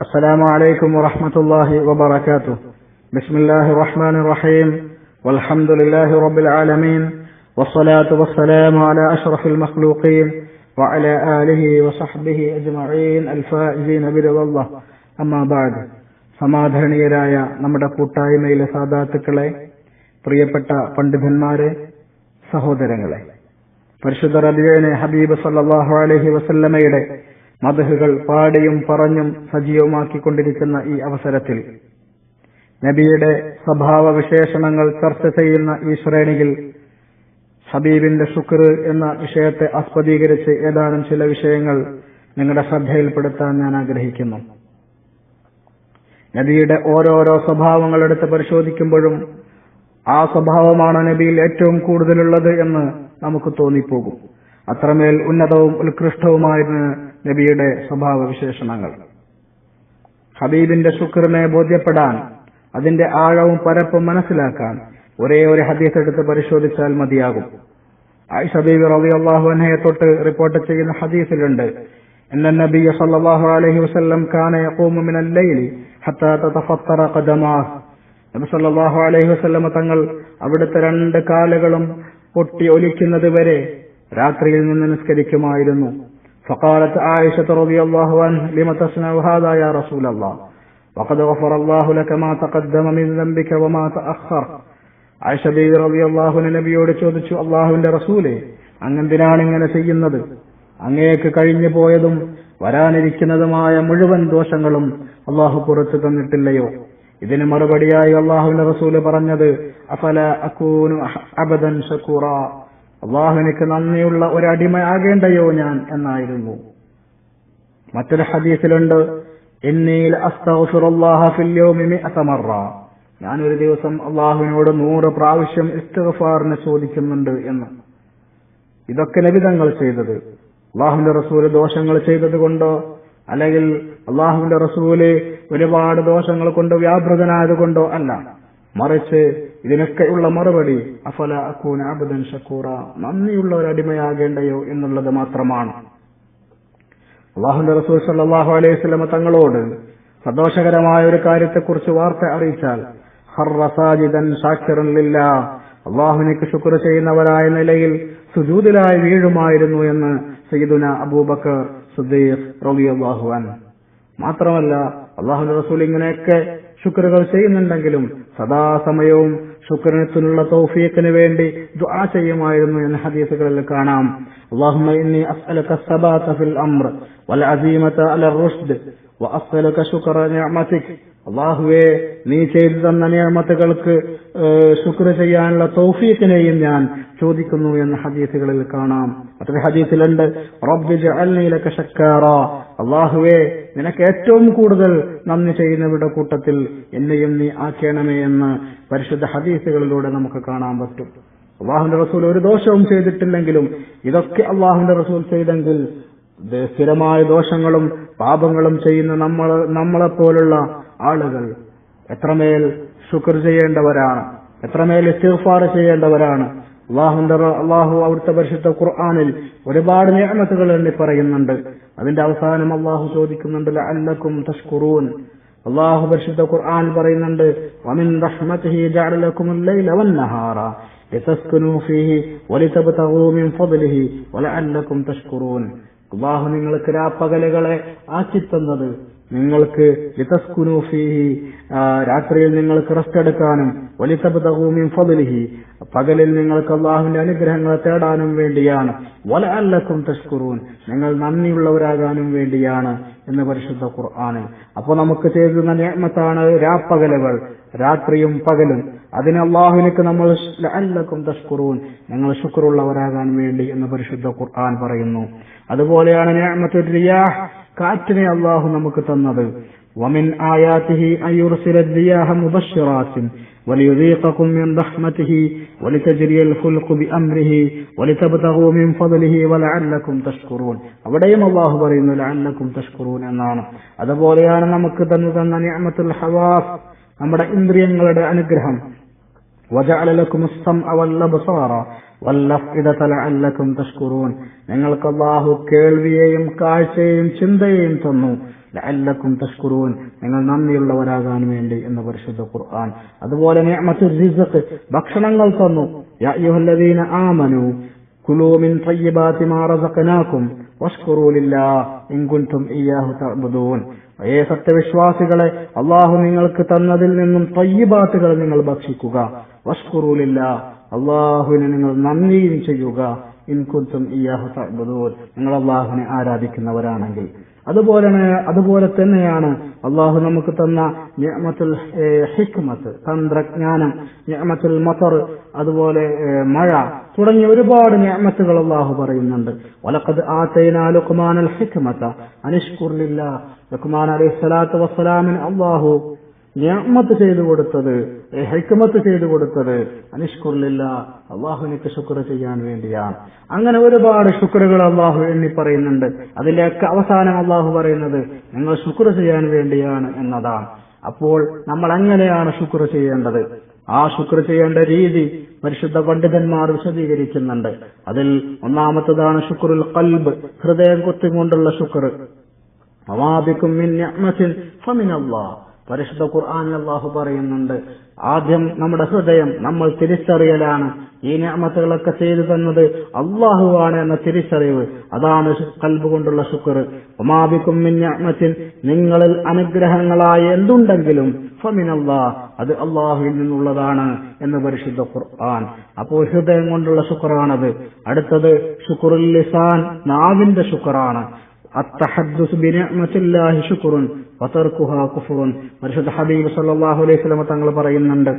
السلام عليكم ورحمة الله وبركاته بسم الله الرحمن الرحيم والحمد لله رب العالمين والصلاة والسلام على أشرف المخلوقين وعلى آله وصحبه أجمعين الفائزين برضا الله أما بعد സമാധരണീയരായ നമ്മുടെ കൂട്ടായ്മയിലെ സാധാത്തുക്കളെ പ്രിയപ്പെട്ട പണ്ഡിതന്മാരെ സഹോദരങ്ങളെ പരിശുദ്ധ റബിയനെ ഹബീബ് സല്ലാഹു അലഹി വസല്ലമയുടെ മധുഹുകൾ പാടിയും പറഞ്ഞും സജീവമാക്കിക്കൊണ്ടിരിക്കുന്ന ഈ അവസരത്തിൽ നബിയുടെ സ്വഭാവ വിശേഷണങ്ങൾ ചർച്ച ചെയ്യുന്ന ഈ ശ്രേണിയിൽ ഹബീബിന്റെ ശുക്ർ എന്ന വിഷയത്തെ ആസ്പദീകരിച്ച് ഏതാനും ചില വിഷയങ്ങൾ നിങ്ങളുടെ ശ്രദ്ധയിൽപ്പെടുത്താൻ ഞാൻ ആഗ്രഹിക്കുന്നു. നബിയുടെ ഓരോരോ സ്വഭാവങ്ങൾ എടുത്ത് പരിശോധിക്കുമ്പോഴും ആ സ്വഭാവമാണ് നബിയിൽ ഏറ്റവും കൂടുതലുള്ളത് എന്ന് നമുക്ക് തോന്നിപ്പോകും. അത്രമേൽ ഉന്നതവും ഉത്കൃഷ്ടവുമായിരുന്നു നബിയുടെ സ്വഭാവ വിശേഷണങ്ങൾ ഹബീബിന്റെ ശുക്രിനെ ബോധ്യപ്പെടാൻ അതിന്റെ ആഴവും പരപ്പും മനസ്സിലാക്കാൻ ഒരേ ഒരു ഹദീസ് എടുത്ത് പരിശോധിച്ചാൽ മതിയാകും ആയിഷ ബീബി റളിയല്ലാഹു അൻഹയെ തൊട്ട് റിപ്പോർട്ട് ചെയ്യുന്ന ഹദീസിലുണ്ട് ان النبي صلى الله عليه وسلم كان يقوم من الليل حتى تتفطر قدماه നബി സല്ലല്ലാഹു അലൈഹി വസല്ലമ തങ്ങൾ അവിടുത്തെ രണ്ട് കാലുകളും പൊട്ടി ഒലിക്കുന്നത് വരെ രാത്രിയിൽ നിന്ന് നിസ്കരിക്കുമായിരുന്നു فقالت عائشة رضي الله عنه لم تصنع هذا يا رسول الله وقد غفر الله لك ما تقدم من ذنبك وما تأخر ആയിഷ ബീവി റളിയല്ലാഹു നബിയോട് ചോദിച്ചു അള്ളാഹുവിന്റെ റസൂലെ അങ്ങെന്തിനാണ് ഇങ്ങനെ ചെയ്യുന്നത് അങ്ങേക്ക് കഴിഞ്ഞു പോയതും വരാനിരിക്കുന്നതുമായ മുഴുവൻ ദോഷങ്ങളും അള്ളാഹു പുറത്തു തന്നിട്ടില്ലയോ ഇതിന് മറുപടിയായി അള്ളാഹുവിന്റെ റസൂല് പറഞ്ഞത് അഫല അക്കൂനു അബദൻ ഷക്കൂറ അള്ളാഹുവിനക്ക് നന്ദിയുള്ള ഒരു ആകേണ്ടയോ ഞാൻ എന്നായിരുന്നു. മറ്റൊരു ഹദീസിലുണ്ട് എന്നീൽ ഞാൻ ഒരു ദിവസം അള്ളാഹുവിനോട് നൂറ് പ്രാവശ്യം ഇസ്തഫാറിനെ ചോദിക്കുന്നുണ്ട് എന്ന്. ഇതൊക്കെ ലഭിതങ്ങൾ ചെയ്തത്. അള്ളാഹുവിന്റെ റസൂൽ ദോഷങ്ങൾ ചെയ്തത് കൊണ്ടോ അല്ലെങ്കിൽ അള്ളാഹുവിന്റെ റസൂൽ ഒരുപാട് ദോഷങ്ങൾ കൊണ്ട് വ്യാപൃതനായത് കൊണ്ടോ അല്ല. മറിച്ച് ഇതിനൊക്കെയുള്ള മറുപടി അഫല അക്കൂന അബദൻ ഷക്കൂറ നന്ദിയുള്ള ഒരു അടിമയാകേണ്ടയോ എന്നുള്ളത് മാത്രമാണ്. അള്ളാഹുന്റെ റസൂൽ സല്ലാഹു അലൈഹി സ്വലമ തങ്ങളോട് സന്തോഷകരമായ ഒരു കാര്യത്തെക്കുറിച്ച് വാർത്ത അറിയിച്ചാൽ ഹർറസാജിദൻ ഷാക്കിറില്ല അള്ളാഹുവിനേക്ക് ശുക്ർ ചെയ്യുന്നവരായ നിലയിൽ സുജൂതിലായി വീഴുമായിരുന്നു എന്ന് സയ്യിദുന അബൂബക്കർ സുദ്ദീഖ് റളിയല്ലാഹുഅൻ മാത്രമല്ല അള്ളാഹുന്റെ റസൂൽ ഇങ്ങനെയൊക്കെ ശുക്രുകൾ ചെയ്യുന്നുണ്ടെങ്കിലും സദാസമയവും ശുക്രനത്തിനുള്ള തൗഫീഖിന് വേണ്ടി ദുആ ചെയ്യുമായിരുന്നു എന്ന ഹദീസുകളിൽ കാണാം. അള്ളാഹുമ്മ ഇന്നി അസ്അലക സബാത ഫിൽ അംർ വൽ അസീമത അലർ റുഷ്ദ് വഅസ്സലുക അള്ളാഹുവെ നീ ചെയ്തു തന്ന നിയമത്തുകൾക്ക് ശുക്ർ ചെയ്യാനുള്ള തൗഫീഖിനെയും ഞാൻ ചോദിക്കുന്നു എന്ന് ഹദീസുകളിൽ കാണാം. മറ്റൊരു ഹദീസിലുണ്ട് റബ്ബിജഅൽനീലക അള്ളാഹുവെ നിനക്ക് ഏറ്റവും കൂടുതൽ നന്ദി ചെയ്യുന്നവരുടെ കൂട്ടത്തിൽ എന്നെയും നീ ആക്കേണമേ എന്ന് പരിശുദ്ധ ഹദീസുകളിലൂടെ നമുക്ക് കാണാൻ പറ്റും. അള്ളാഹുന്റെ റസൂൽ ഒരു ദോഷവും ചെയ്തിട്ടില്ലെങ്കിലും ഇതൊക്കെ അള്ളാഹുന്റെ റസൂൽ ചെയ്തെങ്കിൽ സ്ഥിരമായ ദോഷങ്ങളും പാപങ്ങളും ചെയ്യുന്ന നമ്മൾ നമ്മളെപ്പോലുള്ള ആളുകൾ എത്രമേൽ ശുക്ർ ചെയ്യേണ്ടവരാണ് എത്രമേൽ ഇസ്തിഫാർ ചെയ്യേണ്ടവരാണ്. അള്ളാഹുന്റെ അള്ളാഹു അവിടുത്തെ പരിശുദ്ധ ഖുർആാനിൽ ഒരുപാട് നിയമത്തുകൾ എണ്ണി പറയുന്നുണ്ട്. അതിന്റെ അവസാനം അള്ളാഹു ചോദിക്കുന്നുണ്ട് അല്ലക്കും തഷ്കുറൂൻ. അള്ളാഹു പരിശുദ്ധ ഖുർആൻ പറയുന്നുണ്ട് വമിൻ റഹ്മത്തിഹി ജഅലലക്കും തഷ്കുറൂൻ. അള്ളാഹു നിങ്ങൾക്ക് രാപ്പകലുകളെ ആക്കിത്തന്നത് നിങ്ങൾക്ക് ലിതസ്കുനൂഫിഹി രാത്രിയിൽ നിങ്ങൾക്ക് റെസ്റ്റ് എടുക്കാനും വലിതബ്തഗൂമിൻ ഫദ്ലിഹി പകലിൽ നിങ്ങൾക്ക് അള്ളാഹുവിന്റെ അനുഗ്രഹങ്ങൾ തേടാനും വേണ്ടിയാണ്. വല അല്ലക്കും തഷ്കുറൂൻ നിങ്ങൾ നന്ദിയുള്ളവരാകാനും വേണ്ടിയാണ് എന്ന് പരിശുദ്ധ ഖുർആാന് അപ്പോൾ നമുക്ക് ചെയ്തുന്ന നിയമത്താണ് രാപ്പകലുകൾ രാത്രിയും പകലും. അതിന് അള്ളാഹുവിനക്ക് നമ്മൾ അല്ലക്കും തഷ്കുറൂൻ നിങ്ങൾ ശുക്രുള്ളവരാകാൻ വേണ്ടി എന്ന് പരിശുദ്ധ ഖുർആൻ പറയുന്നു. അതുപോലെയാണ് നിയമത്തു റിയാഹ്. കാറ്റിനെ അള്ളാഹു നമുക്ക് തന്നത് ومن آياته أن يرسل الرياح مبشرات وليذيقكم من رحمته ولتجري الفلك بأمره ولتبتغوا من فضله ولعلكم تشكرون അവിടെയും അള്ളാഹു പറയുന്നു ലഅല്ലക്കും തഷ്കുറൂൻ എന്നാണ് അതുപോലെയാണ് നമുക്ക് തന്നു തന്ന നിഅമത്തുൽ ഹവാസ് നമ്മുടെ ഇന്ദ്രിയങ്ങളുടെ അനുഗ്രഹം وجعل لكم السمع والأبصار والأفئدة لعلكم تشكرون നിങ്ങൾക്ക് അള്ളാഹു കേൾവിയെയും കാഴ്ചയെയും ചിന്തയെയും തന്നു ലഅല്ലക്കും തഷ്കുറൂൻ നിങ്ങൾ നന്ദിയുള്ളവരാകാൻ വേണ്ടി എന്ന് പരിശുദ്ധ ഖുർആൻ അതുപോലെ നിഅമത്തു റിസ്ഖ് ഭക്ഷണങ്ങൾ തന്നു യാ അയ്യുഹല്ലദീന ആമനു കുലൂ മിൻ തയ്യിബാതി മാ റസഖനാകും വഷ്കുറൂ ലില്ലാഹ് ഇൻ കുൻതും ഇയ്യാഹു തഅബുദൂൻ ഏ സത്യവിശ്വാസികളെ അള്ളാഹു നിങ്ങൾക്ക് തന്നതിൽ നിന്നും തയ്യിബാത്തുകൾ നിങ്ങൾ ഭക്ഷിക്കുക വഷ്കുറൂലില്ല അള്ളാഹുവിനെ നിങ്ങൾ നന്ദിയും ചെയ്യുക. ഇൻകുത്തും ഇയാഹു നിങ്ങൾ അള്ളാഹുവിനെ ആരാധിക്കുന്നവരാണെങ്കിൽ. അതുപോലെ അതുപോലെ തന്നെയാണ് അള്ളാഹു നമുക്ക് തന്ന ഞമത്തുൽ ഹിക്മത്ത് തന്ത്രജ്ഞാനം ഞമത്തുൽ മത്തർ അതുപോലെ മഴ തുടങ്ങിയ ഒരുപാട് ഞമത്തുകൾ അള്ളാഹു പറയുന്നുണ്ട്. വലഖദ് ആ ലുഖ്മാനൽ ഹിക്മത. അനുഷ്കുറിലില്ല ലില്ലാ ലുഖ്മാൻ അലൈഹി സ്വലാത്തു വസ്സലാമിന് അള്ളാഹു നിയമത്ത് ചെയ്തു കൊടുത്തത് ഹൈക്കമത്ത് ചെയ്തു കൊടുത്തത് അനിഷ്കുറിലില്ല അള്ളാഹുവിനൊക്കെ ശുക്ർ ചെയ്യാൻ വേണ്ടിയാണ് അങ്ങനെ ഒരുപാട് ശുക്രുകൾ അള്ളാഹു എണ്ണി പറയുന്നുണ്ട്. അതിലേക്ക് അവസാനം അള്ളാഹു പറയുന്നത് നിങ്ങൾ ശുക്ർ ചെയ്യാൻ വേണ്ടിയാണ് എന്നതാണ് അപ്പോൾ നമ്മൾ അങ്ങനെയാണ് ശുക്ർ ചെയ്യേണ്ടത്? ആ ശുക്ർ ചെയ്യേണ്ട രീതി പരിശുദ്ധ പണ്ഡിതന്മാർ വിശദീകരിക്കുന്നുണ്ട്. അതിൽ ഒന്നാമത്തതാണ് ശുക്രുൽ കൽബ് ഹൃദയം കൊത്തിക്കൊണ്ടുള്ള ശുക്ർ. അവാദിക്കും പരിശുദ്ധ ഖുർആാനിൽ അള്ളാഹു പറയുന്നുണ്ട് ആദ്യം നമ്മുടെ ഹൃദയം നമ്മൾ തിരിച്ചറിയലാണ്. ഈ ഞാമത്തുകളൊക്കെ ചെയ്തു തന്നത് അള്ളാഹുവാണ് എന്ന തിരിച്ചറിവ്. അതാണ് കൽബ് കൊണ്ടുള്ള ശുക്ർ. ഒമാബിക്കും നിങ്ങളിൽ അനുഗ്രഹങ്ങളായ എന്തുണ്ടെങ്കിലും ഫമിനല്ലാ അത് അള്ളാഹുവിൽ നിന്നുള്ളതാണ് എന്ന് പരിശുദ്ധ ഖുർആൻ. അപ്പോൾ ഹൃദയം കൊണ്ടുള്ള ശുക്രാണത് അടുത്തത് ശുക്റുൽ ലിസാൻ നാവിന്റെ ശുക്റാണ്. അത്തഹദ്ദുസ് ബിനിഅമത്തില്ലാഹി ശുക്റുൻ. പരിശുദ്ധ ഹബീബ് സല്ലാഹു അലൈഹി തങ്ങൾ പറയുന്നുണ്ട്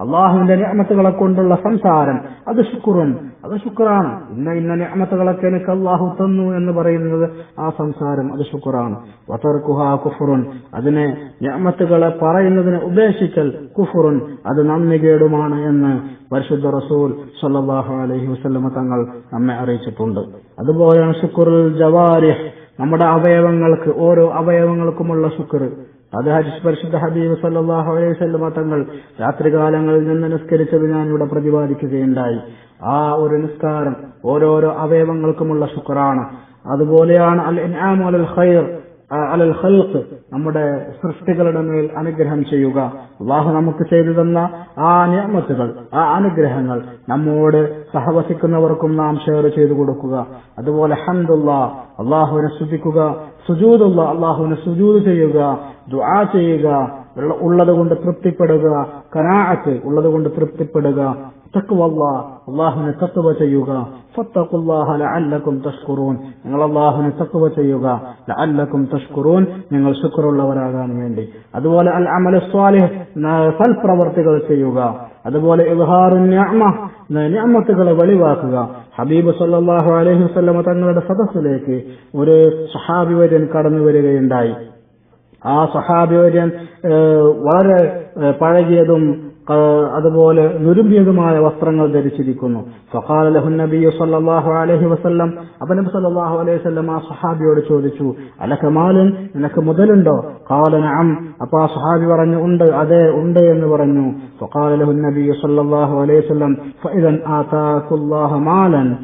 അള്ളാഹുവിന്റെ ഞാമത്തുകളെ കൊണ്ടുള്ള സംസാരം അത് ശുക്രും അത് ശുക്റാണ്. ഇന്ന ഇന്ന ഞാമത്തുകളൊക്കെ എനിക്ക് അള്ളാഹു തന്നു എന്ന് പറയുന്നത് ആ സംസാരം അത് ശുക്റാണ്. വത്തർക്കുഹ കുഫുറുൻ അതിനെ ഞാമത്തുകളെ പറയുന്നതിനെ ഉപേക്ഷിക്കൽ കുഫുറുൻ അത് നന്ദി കേടുമാണ് എന്ന് പരിശുദ്ധ റസൂൽ സല്ലാഹു അലൈഹി വസ്ലമ തങ്ങൾ നമ്മെ അറിയിച്ചിട്ടുണ്ട്. അതുപോലെയാണ് ശുക്റുൽ ജവാരിഹ്. നമ്മുടെ അവയവങ്ങൾക്ക് ഓരോ അവയവങ്ങൾക്കുമുള്ള ശുക്ർ. അത് ഹരിസ് പരിശുദ്ധ ഹബീബ് സല്ലാഹു അലൈഹി വസല്ലമ തങ്ങൾ രാത്രികാലങ്ങളിൽ നിന്ന് നിസ്കരിച്ചത് ഞാൻ ഇവിടെ പ്രതിപാദിക്കുകയുണ്ടായി. ആ ഒരു നിസ്കാരം ഓരോരോ അവയവങ്ങൾക്കുമുള്ള ശുക്രാണ് അതുപോലെയാണ് അൽ ഇൻആമു അലൽ ഖൈർ അലൽ ഖൽഖ് നമ്മുടെ സൃഷ്ടികളുടെ മേൽ അനുഗ്രഹം ചെയ്യുക. അള്ളാഹു നമുക്ക് ചെയ്തു തന്ന ആ നിയമത്തുകൾ ആ അനുഗ്രഹങ്ങൾ നമ്മോട് സഹവസിക്കുന്നവർക്കും നാം ഷെയർ ചെയ്തു കൊടുക്കുക. അതുപോലെ ഹന്ദുള്ള അള്ളാഹുവിനെ സ്തുതിക്കുക. സുജൂദുള്ള അള്ളാഹുവിനെ സുജൂദ് ചെയ്യുക. ദുആ ചെയ്യുക. ഉള്ളത് കൊണ്ട് തൃപ്തിപ്പെടുക. കനാഅത്ത് ഉള്ളത് കൊണ്ട് തൃപ്തിപ്പെടുക. തക്കുവല്ല അള്ളാഹുവിനെ തക്കുവ ചെയ്യുക. ലഅല്ലക്കും തഷ്കുറൂൻ. നിങ്ങൾ അള്ളാഹുവിനെ തക്കുവ ചെയ്യുക. ലഅല്ലക്കും തഷ്കുറൂൻ. നിങ്ങൾ ശുക്രുള്ളവരാകാൻ വേണ്ടി. അതുപോലെ അൽ അമൽ സ്വാലിഹ് സൽപ്രവർത്തികൾ ചെയ്യുക. അതുപോലെ നിഅമത്തുകളെ വെളിവാക്കുക. ഹബീബ് സല്ലല്ലാഹു അലൈഹി വസല്ലമ തങ്ങളുടെ സദസ്സിലേക്ക് ഒരു സഹാബി കടന്നു വരികയുണ്ടായി. ആ സഹാബിവര്യൻ വളരെ പഴകിയതും അതുപോലെ നുരുമ്പിയതുമായ വസ്ത്രങ്ങൾ ധരിച്ചിരിക്കുന്നു. ഫഖാല ലഹു നബിയു സല്ലല്ലാഹു അലൈഹി വസല്ലം. അപ്പൊ നബി സല്ലല്ലാഹു അലൈഹി വസല്ലം ആ സഹാബിയോട് ചോദിച്ചു അലക മാലൻ? നിനക്ക് മുതലുണ്ടോ? ഖാല നഅം. അപ്പൊ ആ സഹാബി പറഞ്ഞു ഉണ്ട് അതെ ഉണ്ട് എന്ന് പറഞ്ഞു. ഫഖാല ലഹു നബിയു സല്ലല്ലാഹു അലൈഹി വസല്ലം ഫഇദൻ ആതാകുല്ലാഹു മാലൻ.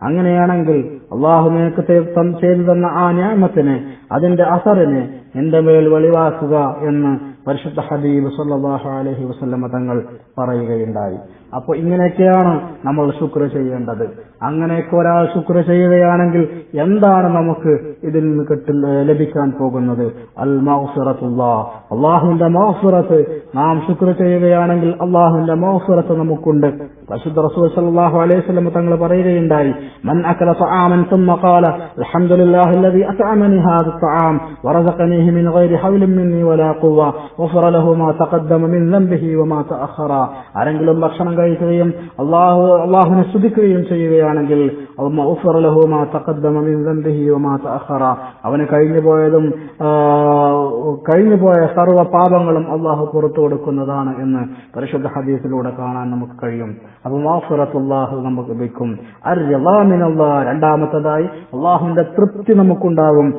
അങ്ങനെയാണെങ്കിൽ അള്ളാഹു നിനക്ക് തേ- തം- ചെയ്തു തന്ന ആ ഞാമത്തിന് അതിന്റെ അസറിന് എന്റെ മേൽ വെളിവാക്കുക എന്ന് പരിശുദ്ധ ഹബീബ് സല്ലാഹു അലഹി വസല്ലമ തങ്ങൾ പറയുകയുണ്ടായി. അപ്പൊ ഇങ്ങനെയൊക്കെയാണ് നമ്മൾ ശുക്ര ചെയ്യേണ്ടത്. അങ്ങനെയൊക്കെ ഒരാൾ ശുക്ര ചെയ്യുകയാണെങ്കിൽ എന്താണ് നമുക്ക് ഇതിൽ നിന്ന് കിട്ടുന്ന ലഭിക്കാൻ പോകുന്നത്? അൽ മൗസുറത്തുള്ള അള്ളാഹുവിന്റെ മൗസുറത്ത് നാം ശുക്ര ചെയ്യുകയാണെങ്കിൽ അള്ളാഹുവിന്റെ മൗസുറത്ത് നമുക്കുണ്ട്. പരിശുദ്ധ റസൂൽ സല്ലല്ലാഹു അലൈഹി വസല്ലം തങ്ങൾ പറയുകയുണ്ടായി മൻ അക്കല طعاما ثم قال الحمد لله الذي أطعمني هذا الطعام ورزقنيه من غير حول مني ولا قوة غفر له ما تقدم من ذنبه وما تأخر ആരെങ്കിലും ഭക്ഷണം കഴിക്കുകയും അള്ളാഹു അള്ളാഹുവിനെ സ്തുതിക്കുകയും ചെയ്യുകയാണെങ്കിൽ അമ്മ ഉഫർ ലഹു മാ തഖദ്ദമ മിൻ ദംബിഹി വമാ തഅഖറ അവന് കഴിഞ്ഞു പോയതും ആ, കഴിഞ്ഞു പോയ സർവ പാപങ്ങളും അള്ളാഹു പുറത്തു കൊടുക്കുന്നതാണ് എന്ന് പരിശുദ്ധ ഹദീസിലൂടെ കാണാൻ നമുക്ക് കഴിയും. അപ്പൊ മാഫുറത്തുല്ലാഹു നമുക്ക് ലഭിക്കും. അർമിനുള്ള രണ്ടാമത്തതായി അള്ളാഹുവിന്റെ തൃപ്തി നമുക്കുണ്ടാകും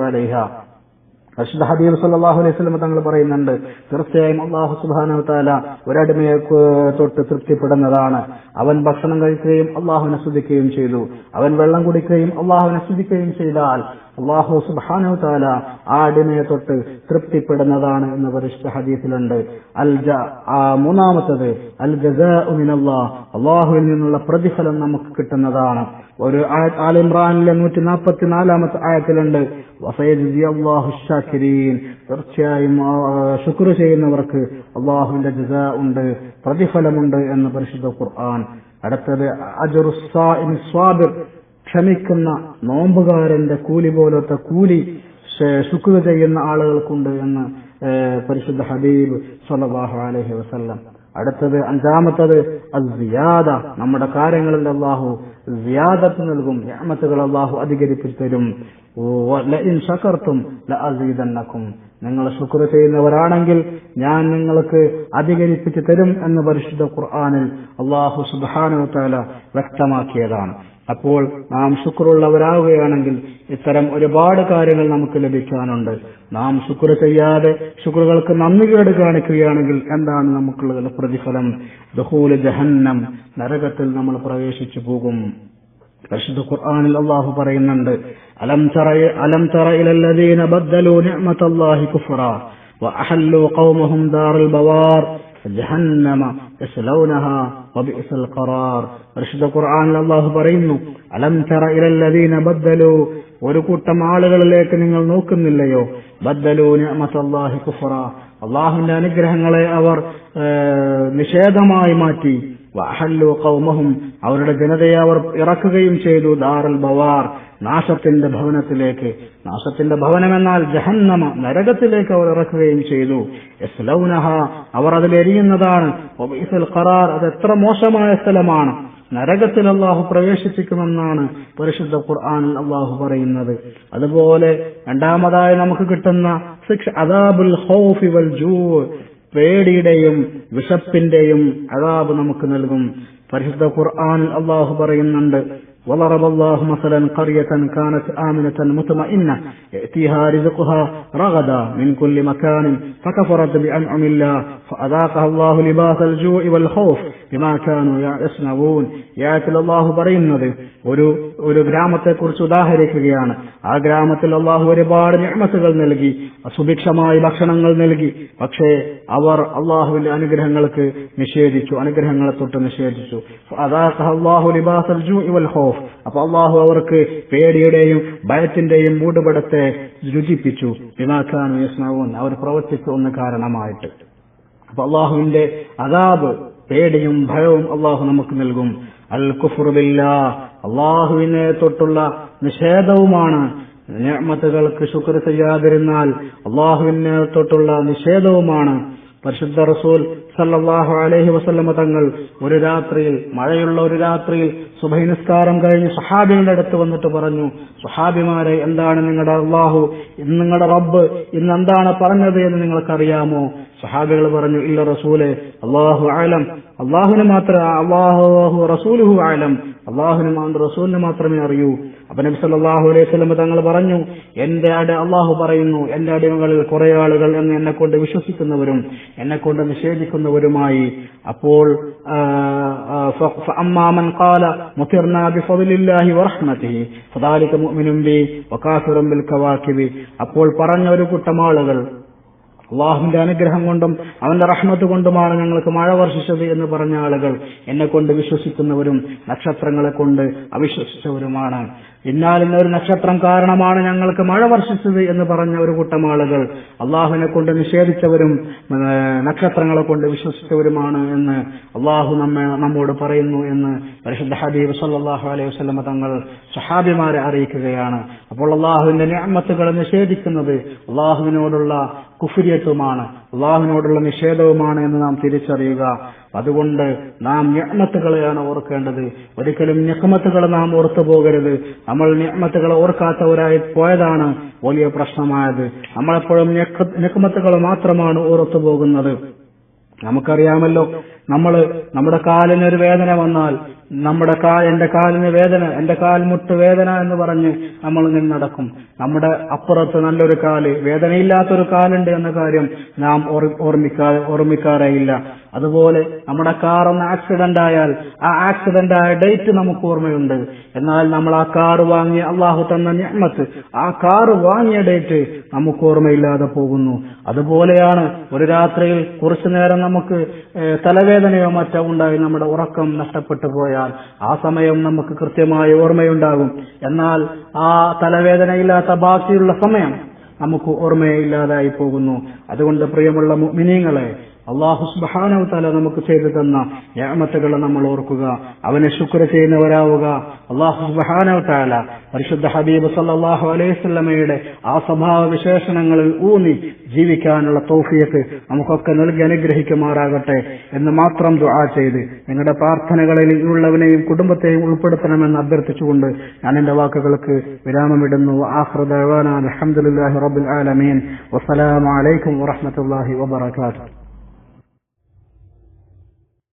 അലൈഹ. ഫയഹ്മദഹു ഹബീബ് സല്ലാഹു അലൈഹി സ്വലം തങ്ങൾ പറയുന്നുണ്ട് തീർച്ചയായും അള്ളാഹു സുബാന ഒരടിമയെ തൊട്ട് തൃപ്തിപ്പെടുന്നതാണ്. അവൻ ഭക്ഷണം കഴിക്കുകയും അള്ളാഹുവിനെ സ്തുതിക്കുകയും ചെയ്തു. അവൻ വെള്ളം കുടിക്കുകയും അള്ളാഹുവിനെ സ്തുതിക്കുകയും ചെയ്താൽ അള്ളാഹു സുബാനു ആ അടിമയെ തൊട്ട് തൃപ്തിപ്പെടുന്നതാണ് എന്ന് പരിശുദ്ധ ഹദീസിലുണ്ട്. അൽ ആ മൂന്നാമത്തത് അൽ ഗസാ അള്ളാഹുവിൽ നിന്നുള്ള പ്രതിഫലം നമുക്ക് കിട്ടുന്നതാണ്. ഒരു ആൽ ഇമ്രാനിലെ നൂറ്റി നാൽപ്പത്തി നാലാമത്തെ ആയത്തിലുണ്ട് തീർച്ചയായും ശുക്ർ ചെയ്യുന്നവർക്ക് അള്ളാഹുവിന്റെ ജസ ഉണ്ട് പ്രതിഫലമുണ്ട് എന്ന് പരിശുദ്ധ ഖുർആൻ. അടുത്തത് സ്വാബിർ. ക്ഷമിക്കുന്ന നോമ്പുകാരന്റെ കൂലി പോലത്തെ കൂലി ശുക്ർ ചെയ്യുന്ന ആളുകൾക്കുണ്ട് എന്ന് പരിശുദ്ധ ഹബീബ് സല്ലല്ലാഹു അലഹി വസല്ലം. അടുത്തത് അഞ്ചാമത്തത് അസിയാദ നമ്മുടെ കാര്യങ്ങളിൽ അള്ളാഹു സിയാദത്ത് നൽകും ഞാമത്തുകൾ അള്ളാഹു അധികരിപ്പിച്ചു തരും. ലഇൻ ശകർത്തും ലഅസീദന്നക്കും. നിങ്ങൾ ശുക്ർ ചെയ്യുന്നവരാണെങ്കിൽ ഞാൻ നിങ്ങൾക്ക് അധികരിപ്പിച്ചു തരും എന്ന് പരിശുദ്ധ ഖുർആാനിൽ അള്ളാഹു സുബ്ഹാനഹു തആല വ്യക്തമാക്കിയതാണ്. അപ്പോൾ നാം ശുക്രുള്ളവരാകുകയാണെങ്കിൽ ഇത്തരം ഒരുപാട് കാര്യങ്ങൾ നമുക്ക് ലഭിക്കാനുണ്ട്. നാം ശുക്ർ ചെയ്യാതെ ശുക്രുകൾക്ക് നന്ദി കേട് കാണിക്കുകയാണെങ്കിൽ എന്താണ് നമുക്കുള്ള പ്രതിഫലം? ദഹൂൽ ജഹന്നം നരകത്തിൽ നമ്മൾ പ്രവേശിച്ചു പോകും. പരിശുദ്ധ ഖുർആനിൽ അള്ളാഹു പറയുന്നുണ്ട് അലം തറ അലം തറയിലല്ലാഹി കുഫറ ബദ്ദലു നിഅമതല്ലാഹി വഅഹല്ലു ഖൗമഹും ദാറുൽ ബവാർ. ജഹന്നമ വബിഅസൽ ഖറാർ. പരിശുദ്ധ ഖുർആനിൽ അല്ലാഹു പറയുന്നു അലം തറ ഇലല്ലദീന ബദ്ദലു. ഒരു കൂട്ടം ആളുകളിലേക്ക് നിങ്ങൾ നോക്കുന്നില്ലയോ? ബദ്ദലു നിഅമതല്ലാഹി കുഫറ. അള്ളാഹുവിന്റെ അനുഗ്രഹങ്ങളെ അവർ നിഷേധമായി മാറ്റി. വഅഹല്ലു ഖൗമഹും. അവരുടെ ജനതയെ അവർ ഇറക്കുകയും ചെയ്തു ദാറൽ ബവാർ. നാശത്തിന്റെ ഭവനത്തിലേക്ക് നാശത്തിന്റെ ഭവനമെന്നാൽ ജഹന്നമ നരകത്തിലേക്ക് അവർ ഇറക്കുകയും ചെയ്തു. യസ്ലൗനഹ അവർ അതിലെരിയുന്നതാണ് ഖറാർ അത് എത്ര മോശമായ സ്ഥലമാണ്. നരകത്തിൽ അള്ളാഹു പ്രവേശിപ്പിക്കുമെന്നാണ് പരിശുദ്ധ ഖുർആനിൽ അള്ളാഹു പറയുന്നത്. അതുപോലെ രണ്ടാമതായി നമുക്ക് കിട്ടുന്ന ശിക്ഷ അദാബുൽ ഖൗഫി വൽ ജൂ പേടിയുടെയും വിശപ്പിന്റെയും അദാബ് നമുക്ക് നൽകും. പരിശുദ്ധ ഖുർആൻ അള്ളാഹു പറയുന്നുണ്ട് وضرب الله مثلا قرية كانت آمنة مطمئنة يأتيها رزقها رغدا من كل مكان فكفرت بأنعم الله فأذاقها الله لباس الجوع والخوف بما كانوا يصنعون യാത്തിൽ അള്ളാഹു പറയുന്നത് ഒരു ഒരു ഗ്രാമത്തെക്കുറിച്ച് ഉദാഹരിക്കുകയാണ് ആ ഗ്രാമത്തിൽ അള്ളാഹു ഒരുപാട് നിയമത്തുകൾ നൽകി സുഭിക്ഷമായ ഭക്ഷണങ്ങൾ നൽകി പക്ഷേ അവർ അള്ളാഹുവിന്റെ അനുഗ്രഹങ്ങൾക്ക് നിഷേധിച്ചു അനുഗ്രഹങ്ങളെ തൊട്ട് നിഷേധിച്ചു അള്ളാഹു ലിബാസൽ ജൂ ഇവൽ ഹോഫ് അപ്പൊ അള്ളാഹു അവർക്ക് പേടിയുടെയും ഭയത്തിന്റെയും മൂടുപടത്തെ രുചിപ്പിച്ചു. വിമാക്കാനും യസ്നാവും അവർ പ്രവർത്തിച്ചു ഒന്ന് കാരണമായിട്ട്. അപ്പൊ അള്ളാഹുവിന്റെ അതാബ് പേടിയും ഭയവും അള്ളാഹു നമുക്ക് നൽകും. അൽ കുഫുറുബില്ല അള്ളാഹുവിനെ തൊട്ടുള്ള നിഷേധവുമാണ് നിയമത്തുകൾക്ക് ശുക്ർ ചെയ്യാതിരുന്നാൽ അള്ളാഹുവിനെ തൊട്ടുള്ള നിഷേധവുമാണ്. പരിശുദ്ധ റസൂൽ സല്ലല്ലാഹു അലഹി വസല്ലമ തങ്ങൾ ഒരു രാത്രിയിൽ മഴയുള്ള ഒരു രാത്രിയിൽ സുബഹി നിസ്കാരം കഴിഞ്ഞ് സുഹാബികളുടെ അടുത്ത് വന്നിട്ട് പറഞ്ഞു സുഹാബിമാരെ എന്താണ് നിങ്ങളുടെ അള്ളാഹു? നിങ്ങളുടെ റബ്ബ് ഇന്ന് എന്താണ് പറഞ്ഞത് എന്ന് നിങ്ങൾക്കറിയാമോ? സഹാബികൾ പറഞ്ഞു ഇല്ല റസൂലെ അള്ളാഹു ആലം അള്ളാഹുവിന് മാത്രം അള്ളാഹു റസൂലുഹു ആലം അള്ളാഹുവിന് മാത്രം റസൂലിന് മാത്രമേ അറിയൂ. അപ്പൊ നബി സല്ലാഹു അലൈഹി വസല്ലം തങ്ങൾ പറഞ്ഞു എന്റെ അടി അള്ളാഹു പറയുന്നു എന്റെ അടിമകളിൽ കുറെ ആളുകൾ എന്ന് എന്നെ കൊണ്ട് വിശ്വസിക്കുന്നവരും എന്നെ കൊണ്ട് നിഷേധിക്കുന്നവരുമായി അപ്പോൾ ആ, ആ, ഫ- فأما من قال مطرنا بفضل الله ورحمته فذلك مؤمن بي وكافر بالكواكب അപ്പോൾ പറഞ്ഞ ഒരു കൂട്ടം ആളുകൾ അള്ളാഹുവിന്റെ അനുഗ്രഹം കൊണ്ടും അവന്റെ റഹ്മത്ത് കൊണ്ടുമാണ് ഞങ്ങൾക്ക് മഴ വർഷിച്ചത് എന്ന് പറഞ്ഞ ആളുകൾ എന്നെ കൊണ്ട് വിശ്വസിക്കുന്നവരും നക്ഷത്രങ്ങളെ കൊണ്ട് അവിശ്വസിച്ചവരുമാണ്. ഇന്നാലിന്ന ഒരു നക്ഷത്രം കാരണമാണ് ഞങ്ങൾക്ക് മഴ വർഷിച്ചത് എന്ന് പറഞ്ഞ ഒരു കൂട്ടം ആളുകൾ അള്ളാഹുവിനെ കൊണ്ട് നിഷേധിച്ചവരും നക്ഷത്രങ്ങളെ കൊണ്ട് വിശ്വസിച്ചവരുമാണ് എന്ന് അള്ളാഹു നമ്മെ നമ്മോട് പറയുന്നു എന്ന് പരിശുദ്ധ ഹബീബ് സല്ലാഹു അലൈഹി വസ്ലമ തങ്ങൾ സഹാബിമാരെ അറിയിക്കുകയാണ്. അപ്പോൾ അള്ളാഹുവിന്റെ ഞാമത്തുകളെ നിഷേധിക്കുന്നത് അള്ളാഹുവിനോടുള്ള കുഫുരിയത്വമാണ് അള്ളാഹുവിനോടുള്ള നിഷേധവുമാണ് എന്ന് നാം തിരിച്ചറിയുക. അതുകൊണ്ട് നാം ഞമ്മത്തുകളെയാണ് ഓർക്കേണ്ടത്. ഒരിക്കലും ഞമ്മത്തുകൾ നാം ഓർത്തു പോകരുത്. നമ്മൾ ഞമ്മത്തുകളെ ഓർക്കാത്തവരായി പോയതാണ് വലിയ പ്രശ്നമായത്. നമ്മളെപ്പോഴും ഞെക്കുമത്തുകൾ മാത്രമാണ് ഓർത്തു പോകുന്നത്. നമുക്കറിയാമല്ലോ നമ്മൾ നമ്മുടെ കാലിന് ഒരു വേദന വന്നാൽ നമ്മുടെ കാൽ എന്റെ കാലിന് വേദന എന്റെ കാൽ മുട്ട് വേദന എന്ന് പറഞ്ഞ് നമ്മൾ ഇങ്ങനെ നടക്കും നമ്മുടെ അപ്പുറത്ത് നല്ലൊരു കാൽ വേദനയില്ലാത്തൊരു കാലുണ്ട് എന്ന കാര്യം നാം ഓർമ്മിക്കാ ഓർമ്മിക്കാറേയില്ല. അതുപോലെ നമ്മുടെ കാർ ഒന്ന് ആക്സിഡന്റ് ആയാൽ ആ ആക്സിഡന്റ് ആയ ഡേറ്റ് നമുക്ക് ഓർമ്മയുണ്ട്. എന്നാൽ നമ്മൾ ആ കാർ വാങ്ങിയ അള്ളാഹു തന്ന ഞമ്മത്ത് ആ കാർ വാങ്ങിയ ഡേറ്റ് നമുക്ക് ഓർമ്മയില്ലാതെ പോകുന്നു. അതുപോലെയാണ് ഒരു രാത്രിയിൽ കുറച്ചു നേരം നമുക്ക് തലവേദനയോ മറ്റോ ഉണ്ടായി നമ്മുടെ ഉറക്കം നഷ്ടപ്പെട്ടു പോയാൽ ആ സമയം നമുക്ക് കൃത്യമായ ഓർമ്മയുണ്ടാകും. എന്നാൽ ആ തലവേദനയില്ലാത്ത ബാക്കിയുള്ള സമയം നമുക്ക് ഓർമ്മയില്ലാതായി പോകുന്നു. അതുകൊണ്ട് പ്രിയമുള്ള മിനിങ്ങളെ അള്ളാഹു സുബാനവ് തല നമുക്ക് ചെയ്തു തന്ന ഞാമത്തുകളെ നമ്മൾ ഓർക്കുക അവനെ ശുക്ര ചെയ്യുന്നവരാവുക. അള്ളാഹു സുബാനവ് താല പരിശുദ്ധ ഹബീബ് സല്ലാഹു അലൈഹിമയുടെ ആ സ്വഭാവ വിശേഷണങ്ങളിൽ ഊന്നി ജീവിക്കാനുള്ള തോഫിയത്ത് നമുക്കൊക്കെ നൽകി അനുഗ്രഹിക്കുമാറാകട്ടെ എന്ന് മാത്രം ദുആ ചെയ്ത് നിങ്ങളുടെ പ്രാർത്ഥനകളിൽ ഉള്ളവനെയും കുടുംബത്തെയും ഉൾപ്പെടുത്തണമെന്ന് അഭ്യർത്ഥിച്ചുകൊണ്ട് ഞാൻ എന്റെ വാക്കുകൾക്ക് വിരാമമിടുന്നു. ആഹ്റദ് അലഹമുല്ലാഹി റബുൽ ആലമീൻ. വസ്സലാമലൈക്കും വറഹമത്തല്ലാഹി വബർക്കാത്തു